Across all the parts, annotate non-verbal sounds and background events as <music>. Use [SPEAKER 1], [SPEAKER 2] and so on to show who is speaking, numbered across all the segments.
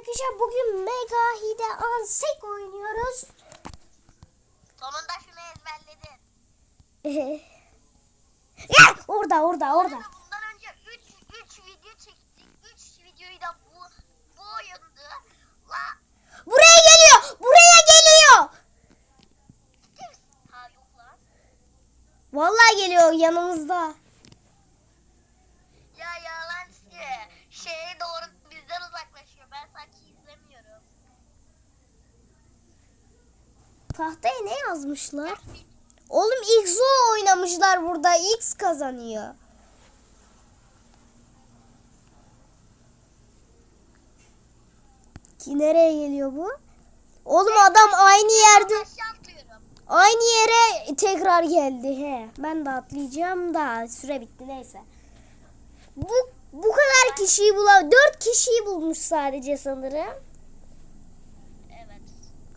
[SPEAKER 1] Arkadaşlar bugün Mega Hide Ansek oynuyoruz.
[SPEAKER 2] Sonunda şunu ezberledin. <laughs>
[SPEAKER 1] ya orada orada orada.
[SPEAKER 2] Bundan önce 3 3 video çektik. 3 videoyu da bu bu oyundu. La
[SPEAKER 1] Buraya geliyor. Buraya geliyor.
[SPEAKER 2] ciddi misin? Ha yok lan.
[SPEAKER 1] Vallahi geliyor yanımızda. Tahtaya ne yazmışlar? Oğlum XO oynamışlar burada. X kazanıyor. Ki nereye geliyor bu? Oğlum adam aynı yerde aynı yere tekrar geldi he. Ben de atlayacağım da süre bitti neyse. Bu bu kadar kişiyi bulan dört kişiyi bulmuş sadece sanırım.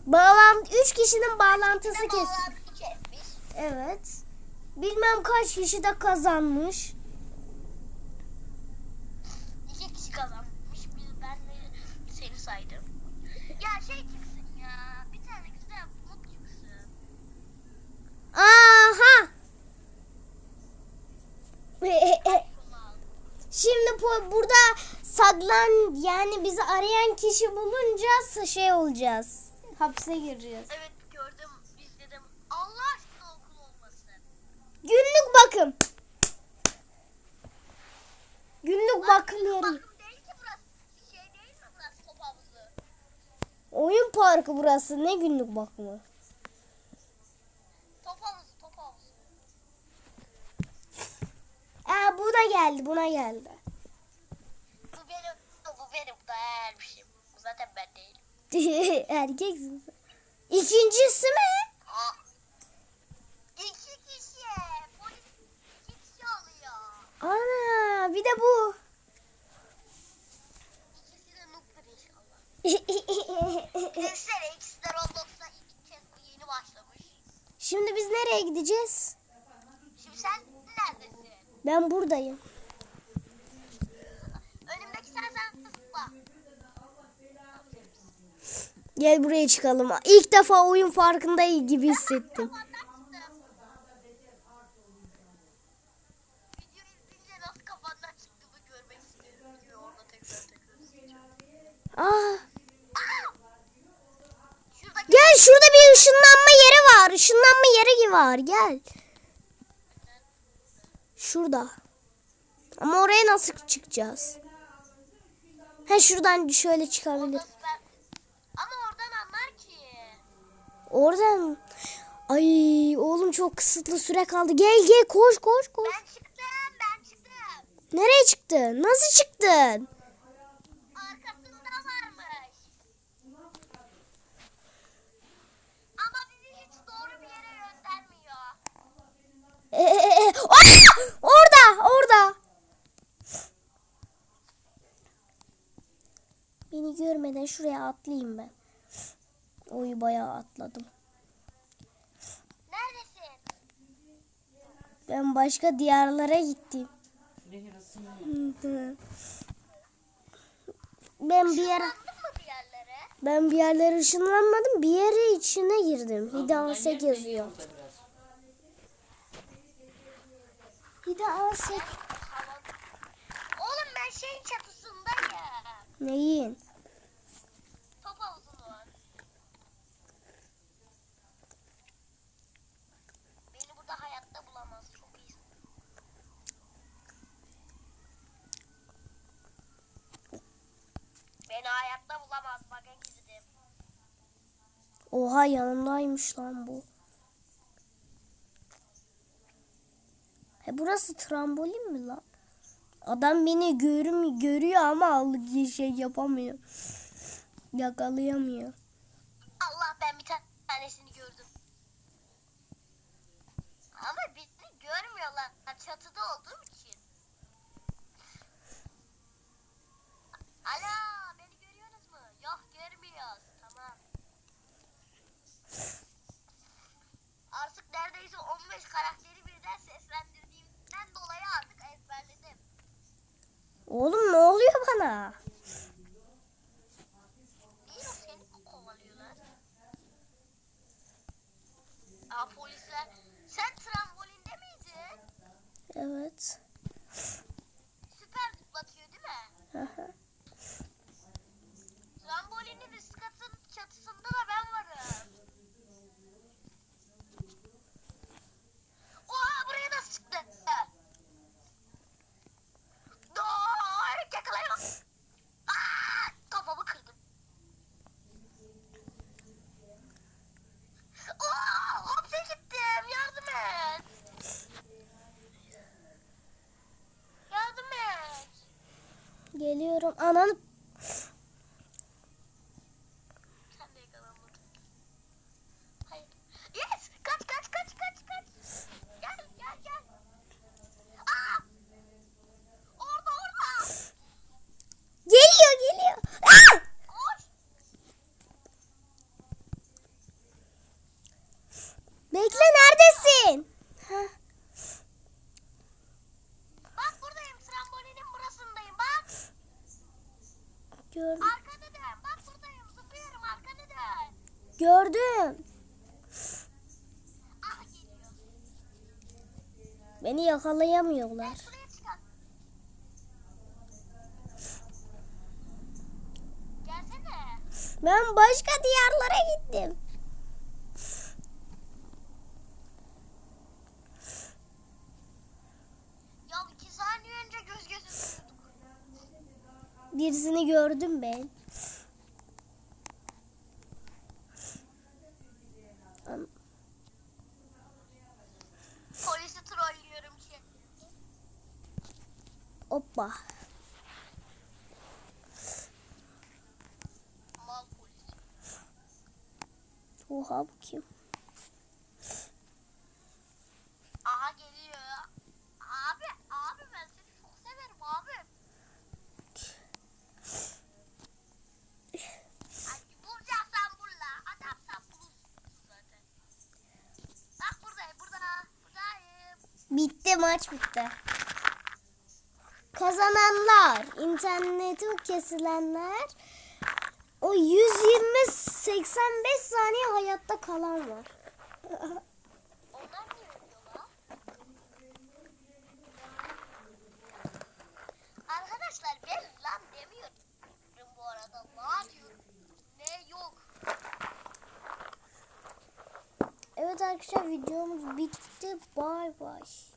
[SPEAKER 1] Bağlan üç kişinin bağlantısı kes.
[SPEAKER 2] bağlantı kesmiş.
[SPEAKER 1] Evet. Bilmem kaç kişi de kazanmış.
[SPEAKER 2] İki kişi kazanmış. Biz ben de seni saydım. Ya şey çıksın ya. Bir tane güzel mod çıksın.
[SPEAKER 1] Aha. <laughs> Şimdi bu, burada saklan yani bizi arayan kişi bulunca şey olacağız. Hapse gireceğiz.
[SPEAKER 2] Evet gördüm. Biz dedim Allah aşkına okul olmasın.
[SPEAKER 1] Günlük bakım. Günlük bakım yeri.
[SPEAKER 2] Bakım değil ki burası. Şey değil mi burası top havuzu?
[SPEAKER 1] Oyun parkı burası. Ne günlük bakımı?
[SPEAKER 2] Top havuzu top havuzu.
[SPEAKER 1] Aa bu da geldi. Buna geldi. <laughs> Erkeksin sen. İkincisi mi?
[SPEAKER 2] İki kişi. Polis iki kişi oluyor.
[SPEAKER 1] Ana bir de bu.
[SPEAKER 2] İkisi de noob'dur inşallah. Düşünsene ikisi de Roblox'ta ilk kez bu yeni başlamış.
[SPEAKER 1] Şimdi biz nereye gideceğiz?
[SPEAKER 2] Şimdi sen neredesin?
[SPEAKER 1] Ben buradayım. Gel buraya çıkalım. İlk defa oyun farkında gibi hissettim.
[SPEAKER 2] Şurada
[SPEAKER 1] gel şurada bir ışınlanma yeri var. Işınlanma yeri var. Gel. Şurada. Ama oraya nasıl çıkacağız? Ha şuradan şöyle çıkabilir.
[SPEAKER 2] orada süper. Ama oradan anlar ki.
[SPEAKER 1] Oradan. Ay oğlum çok kısıtlı süre kaldı. Gel gel koş koş koş.
[SPEAKER 2] Ben çıktım ben çıktım.
[SPEAKER 1] Nereye çıktın? Nasıl çıktın?
[SPEAKER 2] Arkasında varmış. Ama bizi hiç doğru bir yere göndermiyor.
[SPEAKER 1] Ee, Aa! orada orada. Beni görmeden şuraya atlayayım ben. Oyu bayağı atladım.
[SPEAKER 2] Neredesin?
[SPEAKER 1] Ben başka diyarlara gittim. Ben bir yer
[SPEAKER 2] Anladın mı bir yerlere?
[SPEAKER 1] ben bir yerlere ışınlanmadım. Bir yere içine girdim. Hidansek yazıyor. Hidansek
[SPEAKER 2] Oğlum ben şeyin çatısındayım.
[SPEAKER 1] neyin?
[SPEAKER 2] Top havuzunun. Beni burada hayatta bulamaz. Çok iyisin. Beni hayatta bulamaz. Bakın gizledim.
[SPEAKER 1] Oha yanımdaymış lan bu. He burası trambolin mi lan? Adam beni görüm görüyor ama algı şey yapamıyor. <laughs> Yakalayamıyor.
[SPEAKER 2] Allah ben bir tanesini gördüm. Ama bizi görmüyorlar. Çatıda olduğum
[SPEAKER 1] Oğlum ne oluyor bana?
[SPEAKER 2] Evet. Geliyorum. Ananı
[SPEAKER 1] gördüm.
[SPEAKER 2] Arkana dön. Bak buradayım. Zıplıyorum. Arkana dön.
[SPEAKER 1] Gördüm.
[SPEAKER 2] Ah geliyor.
[SPEAKER 1] Beni yakalayamıyorlar.
[SPEAKER 2] Gelsene.
[SPEAKER 1] Ben başka diyarlara gittim.
[SPEAKER 2] Ya iki saniye önce göz göze tutuyorduk.
[SPEAKER 1] Birisini gördüm ben.
[SPEAKER 2] Polisi trollüyorum ki.
[SPEAKER 1] Hoppa.
[SPEAKER 2] Mal polis.
[SPEAKER 1] Oha bu kim?
[SPEAKER 2] Aha geliyor. Abi, abi ben seni çok severim abi. Hadi vuracaksan vur la. Adamsan bulursun zaten. Bak buradayım, burada. Buradayım.
[SPEAKER 1] Bitti maç bitti. Kazananlar, interneti kesilenler, o 120 85 saniye hayatta kalan var.
[SPEAKER 2] Arkadaşlar ben lan demiyorum bu arada. Diyorum. Ne yok.
[SPEAKER 1] Evet arkadaşlar videomuz bitti. Bay bay.